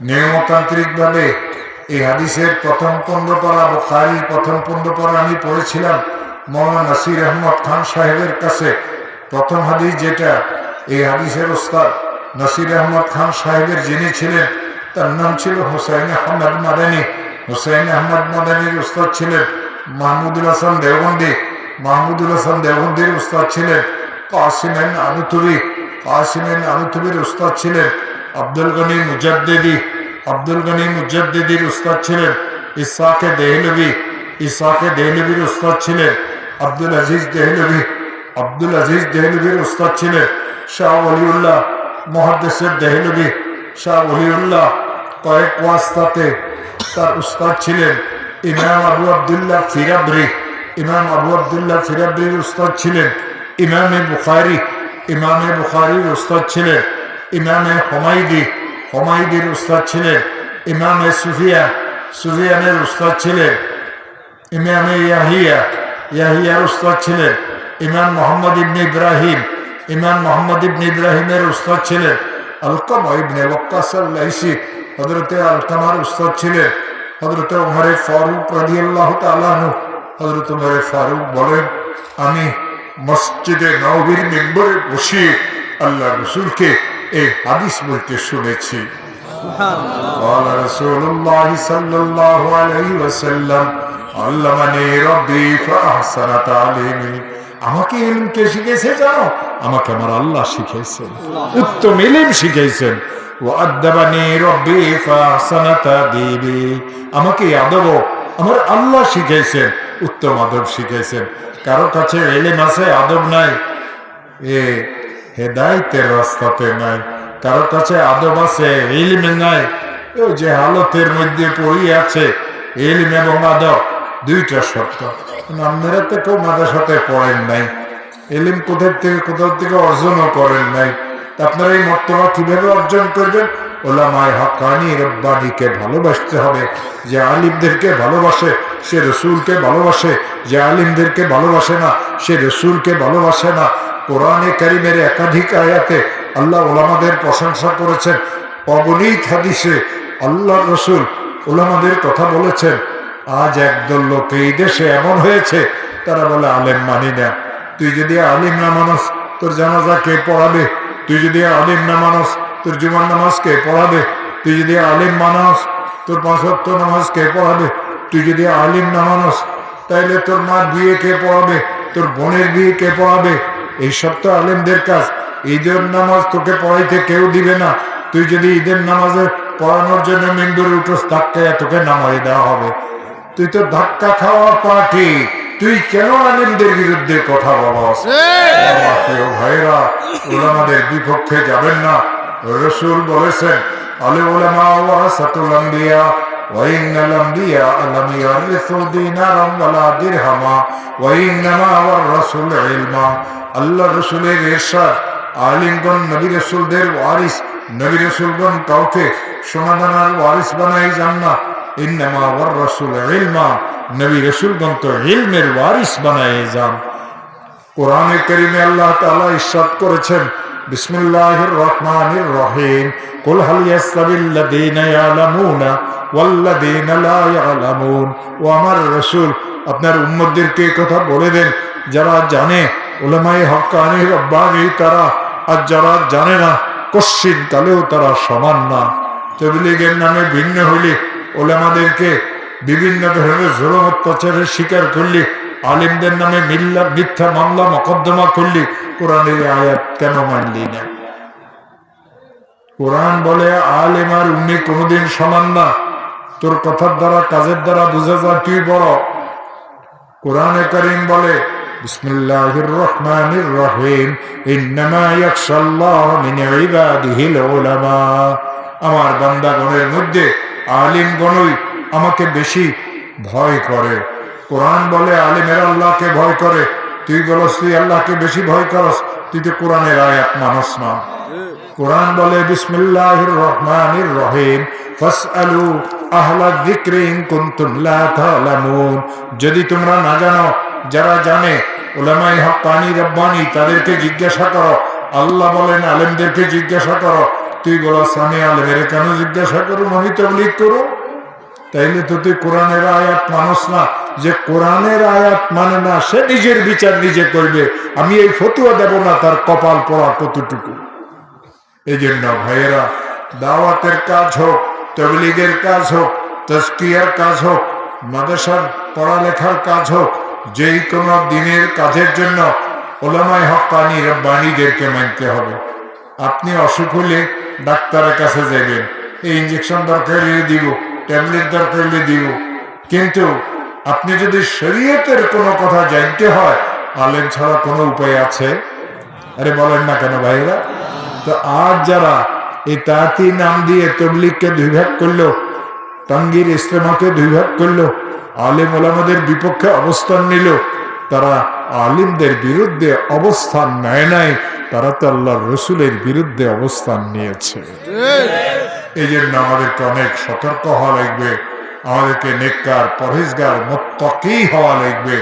নিয়মতান্ত্রিকভাবে এই হাদিসের প্রথম পনেরো পড়া বোখারির প্রথম পনেরো পড়া আমি পড়েছিলাম মৌলানা নাসির আহমদ খান সাহেবের কাছে। প্রথম হাদিস যেটা, এই হাদিসের ওস্তাদ নাসির আহমদ খান সাহেবের যিনি ছিলেন, তার নাম ছিল হোসাইন আহমদ মাদানী। হোসাইন আহমদ মাদানীর উস্তাদ ছিলেন মাহমুদুল হাসান দেওবন্দি। মাহমুদুল হাসান দেওবন্দির উস্তাদ ছিলেন কাসিমেন আনুতুবি কাসিমেন আনুতুবির উস্তাদ ছিলেন আব্দুল গনি মুজাদ্দেদি আব্দুল গনি মুজাদ্দেদির উস্তাদ ছিলেন ইসাকে দেহলবি ইসাকে দেহলবির উস্তাদ ছিলেন আব্দুল আজিজ দেহলবি আব্দুল আজিজ দেহলবির উস্তাদ ছিলেন শাহ ওলিউল্লাহ মহাদেশের দেহলবি শাহ ওলিউল্লাহ কয়েক ওয়াস্তাতে তার উস্তাদ ছিলেন ইমাম আবু আবদুল্লাহ ফিরাবরি ইমাম আবু আবদুল্লাহ ফিরাবরির উস্তাদ ছিলেন ইমামে বুখারি ইমামে বুখারির উস্তাদ ছিলেন ইমামে হমাইদি হমাইদির উস্তাদ ছিলেন। ইমামে সুফিয়া, সুফিয়ানের উস্তাদ ছিলেন। ইমামে ইয়াহিয়া, ইয়াহিয়ার উস্তাদ ছিলেন। ইমাম মোহাম্মদ ইবনে ইব্রাহিম, ইমাম মোহাম্মদ ইবনে ইব্রাহিমের উস্তাদ ছিলেন। আলকামা ইবনে ওয়াক্কাসাল্লাইসি হজরতে আলকামার উস্তাদ ছিলেন। হজরত উমরে ফারুক রাদিয়াল্লাহু তাআলাহু হজরত উমরে ফারুক বলেন, আমি মসজিদে নবীর মেম্বরে বসে আল্লাহ রসুলকে এই হাদিস বলতে শুনেছি قال رسول الله صلى الله عليه وسلم علمني ربي فأحسن تعليمي আমাকে ইলমকে শিখেছে জানো আমাকে আমার আল্লাহ শিখাইছেন উত্তম ইলম শিখাইছেন ও আদাবানি রব্বি ফাহসানা তাদিবি আমাকে আদব আমার আল্লাহ শিখাইছেন উত্তম আদব শিখাইছেন কারো কাছে এলেম আছে আদব নাই এ হেদায়তের রাস্তাতে নাই, কারও কাছে আদব আছে, ইলমে নাই। ওই যে হালতের মধ্যে পড়ি আছে, ইলম এবং আদব, দুইটা শর্ত। আপনারা তো কেউ সাথে পড়েন নাই। এলিম কোথার থেকে কোথাও থেকে অর্জনও করেন নাই। আপনারা এই মর্তবা কীভাবে অর্জন করবেন? ওলামায় হকানি রব্বানিকে ভালোবাসতে হবে, যে আলিমদেরকে ভালোবাসে, সে রসুলকে ভালোবাসে, যে আলিমদেরকে ভালোবাসে না, সে রসুলকে ভালোবাসে না। কোরআনে কারিমের একাধিক আয়াতে আল্লাহ ওলামাদের প্রশংসা করেছেন। অগণিত হাদিসে আল্লাহ রসুল ওলামাদের কথা বলেছেন, আজ একদল লোক এই দেশে এমন হয়েছে, তারা বলে, আলেম মানি না। তুই যদি আলিম না মানুষ তোর জানাজা কে পড়াবে? তুই যদি আলিম না মানুষ তোর জুমার নামাজ কে পড়াবে? তুই যদি আলিম মানস, তোর পাঁচ ওয়াক্ত নামাজ কে পড়াবে? তুই যদি আলিম না মানুষ তাইলে তোর মা বিয়ে কে পড়াবে? তোর বোনের বিয়ে কে পড়াবে? এইসব তো আলিমদের কাজ ঈদের নামাজ তোকে পড়াইতে কেউ দিবে না তুই যদি ঈদের নামাজে পড়ানোর জন্য মেম্বুর উঠোস ধাক্কা তোকে নামাই দেওয়া হবে তুই তো ধাক্কা খাওয়া পার্টি তুই কেন আলিমদের বিরুদ্ধে কথা বলস প্রিয় ভাইরা ওলামাদের বিপক্ষে যাবেন না রসুল বলেছেন আলে ওলামা ওয়ারাসাতুল আম্বিয়া وإن الأنبياء لم يرثوا دينارا ولا درهما وإنما ورثوا العلم আল্লাহ রসুলের এরশাদ, আলিমগণ, নবী রসুলদের ওয়ারিস, নবী রসুলগণ কাউকে সোনাদানার ওয়ারিস বানাই যান না ইন্নামা ওয়ার রসুল ইলমা, নবী রসুলগণ তো ইলমের ওয়ারিস বানাই যান। কোরআনে করিমে আল্লাহ তাআলা ইরশাদ করেছেন, বিসমিল্লাহির রহমানির রহিম, কুল হাল ইয়াস্তাবিল্লাযীনা ইয়ালামুনা ওয়াল্লাযীনা লা ইয়ালামুন। ও আমার রাসূল, আপনার উম্মতদেরকে কথা বলে দেন, যারা জানে উলামায়ে হক্কানি রব্বানি তারা আর যারা জানে না, কশ্চিন কালেও তারা সমান না। তবলিগের নামে ভিন্ন হইলে ওলামাদেরকে বিভিন্ন ধরনের জোরম অত্যাচারের শিকার করলে, আলিমদের নামে মিল্লা, মিথ্যা মামলা, মকদ্দমা করলি কোরআনের আয়াত কেন মানলি না? কোরআন বলে, আলেম আর উনি কোনোদিন সমান না। তোর কথার দ্বারা, কাজের দ্বারা বুঝা যায়, তুই বড়। কোরআনে করিম বলে রহিম। ইন্নামা ইয়াখশাল্লাহ মিন ইবাদিহিল উলামা। আমার বান্দাগণের মধ্যে আলিমগণই আমাকে বেশি ভয় করে। কোরআন বলে আলিমের আল্লাহকে ভয় করে। তুই বলস, তুই আল্লাহকে বেশি ভয় করস, তুই তো কোরআনের আয়াত মানস না। কোরআন বলে বিসমিল্লাহির রহমানির রহিম। যদি তোমরা না জানো যারা জানে, উলামায়ে হক্কানি রব্বানি, তাদেরকে জিজ্ঞাসা করো। আল্লাহ বলেন, আলেমদেরকে জিজ্ঞাসা করো। তুই বলো সামি আলমের কেন জিজ্ঞাসা করুন আমি তবলিগ করু? তাইলে তো তুই কোরআনের আয়াত মানুষ না। যে কোরআনের আয়াত মানে না, সে নিজের বিচার নিজে করবে। আমি এই ফতুয়া দেব না, তার কপাল পড়া কতটুকু? এই জন্য ভাইয়েরা, দাওয়াতের কাজ হোক, তবলিগের কাজ হোক তস্কিয়ার কাজ হোক, মাদ্রাসার পড়ালেখার কাজ হোক যেই কোনো দিনের কাজের জন্য ওলামায় হকানি রব্বানিদেরকে মানতে হবে। আপনি অসুখ হলে ডাক্তারের কাছে যাবেন এই ইঞ্জেকশন দরকার হলে দিব ট্যাবলেট দরকার হলে দিব। কিন্তু আপনি যদি শরীয়তের কোনো কথা জানতে হয়, আলেম ছাড়া কোনো উপায় আছে? আরে বলেন না কেন ভাইরা তো আজ যারা এই তাঁতি নাম দিয়ে তবলিগকে দুই ভাগ করল, টাঙ্গির ইস্তেমাকে দুই ভাগ করল আলিম ওলামাদের বিপক্ষে অবস্থান নিল। তারা আলিমদের বিরুদ্ধে অবস্থান নেয় নাই, তারা তো আল্লাহ রসুলের বিরুদ্ধে অবস্থান নিয়েছে। এই জন্য আমাদেরকে অনেক সতর্ক হওয়া লাগবে, আমাদেরকে নেককার, পরহেজগার মোত্তকেই হওয়া লাগবে।